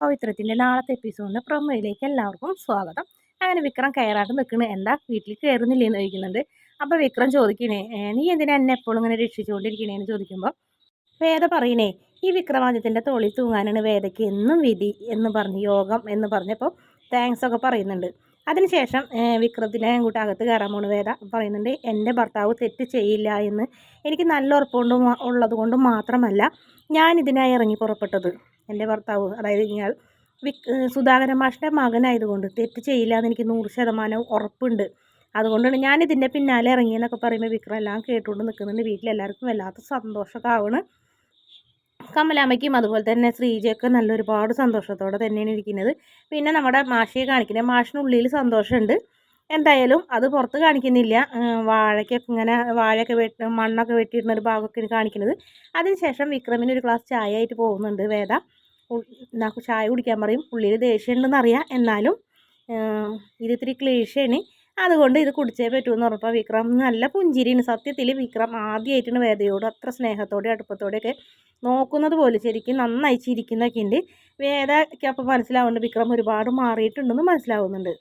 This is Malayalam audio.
പവിത്രത്തിന്റെ നാളത്തെ എപ്പിസോഡിന്റെ പ്രൊമോയിലേക്ക് എല്ലാവർക്കും സ്വാഗതം. അങ്ങനെ വിക്രം കയറാട്ട് നിൽക്കുന്നത് എന്താ വീട്ടിൽ കയറുന്നില്ലേന്ന് ചോദിക്കുന്നുണ്ട്. അപ്പോൾ വിക്രം ചോദിക്കണേ നീ എന്തിനാ എന്നെ എപ്പോഴും ഇങ്ങനെ രക്ഷിച്ചുകൊണ്ടിരിക്കണേന്ന് ചോദിക്കുമ്പോൾ വേദ പറയണേ ഈ വിക്രമാദിത്യന്റെ തോളിൽ തൂങ്ങാനാണ് വേദയ്ക്ക് എന്നും വിധി എന്ന് പറഞ്ഞ് യോഗം എന്ന് പറഞ്ഞപ്പോൾ താങ്ക്സ് ഒക്കെ പറയുന്നുണ്ട്. അതിനുശേഷം വിക്രത്തിനെ അങ്ങോട്ട് അകത്ത് കയറാൻ പോണ് വേദ പറയുന്നുണ്ട് എന്റെ ഭർത്താവ് തെറ്റ് ചെയ്യില്ല എന്ന്. എനിക്ക് നല്ല ഉറപ്പുകൊണ്ട് ഉള്ളത് കൊണ്ട് മാത്രമല്ല ഞാൻ ഇതിനായി ഇറങ്ങി പുറപ്പെട്ടത്. എന്റെ ഭർത്താവ് അതായത് ഇയാൾ വിക് സുധാകരൻ മാഷിന്റെ മകനായതുകൊണ്ട് തെറ്റ് ചെയ്യില്ല എന്ന് എനിക്ക് നൂറ് ശതമാനം ഉറപ്പുണ്ട്. അതുകൊണ്ടാണ് ഞാൻ ഇതിന്റെ പിന്നാലെ ഇറങ്ങിയെന്നൊക്കെ പറയുമ്പോൾ വിക്രം എല്ലാം കേട്ടുകൊണ്ട് നിൽക്കുന്നുണ്ട്. വീട്ടിലെല്ലാവർക്കും വല്ലാത്ത സന്തോഷമൊക്കെ ആവണ് കമലാമ്മയ്ക്കും അതുപോലെ തന്നെ ശ്രീജയൊക്കെ നല്ലൊരുപാട് സന്തോഷത്തോടെ തന്നെയാണ് ഇരിക്കുന്നത്. പിന്നെ നമ്മുടെ മാഷിയെ കാണിക്കുന്നത് മാഷിനുള്ളിൽ സന്തോഷമുണ്ട്. എന്തായാലും അത് പുറത്ത് കാണിക്കുന്നില്ല. വാഴയ്ക്കൊക്കെ ഇങ്ങനെ വാഴയൊക്കെ വെട്ടി മണ്ണൊക്കെ വെട്ടിയിരുന്ന ഒരു കാണിക്കുന്നത്. അതിനുശേഷം വിക്രമിന് ഒരു ഗ്ലാസ് ചായ ആയിട്ട് പോകുന്നുണ്ട് വേദ. ചായ കുടിക്കാൻ പറയും. ഉള്ളിൽ ദേഷ്യമുണ്ടെന്നറിയാം. എന്നാലും ഇതിത്തിരി ക്ലീഷയാണ് അതുകൊണ്ട് ഇത് കുടിച്ചേ പറ്റുമെന്ന് പറഞ്ഞപ്പോൾ വിക്രം. നല്ല പുഞ്ചിരിയാണ്. സത്യത്തിൽ വിക്രം ആദ്യമായിട്ടാണ് വേദയോട് അത്ര സ്നേഹത്തോടെ അടുപ്പത്തോടെയൊക്കെ നോക്കുന്നത് പോലെ ശരിക്കും നന്നായി ചിരിക്കുന്നൊക്കെ ഉണ്ട് വേദയ്ക്ക് അപ്പം മനസ്സിലാവുന്നുണ്ട് വിക്രം ഒരുപാട് മാറിയിട്ടുണ്ടെന്ന് മനസ്സിലാവുന്നുണ്ട്.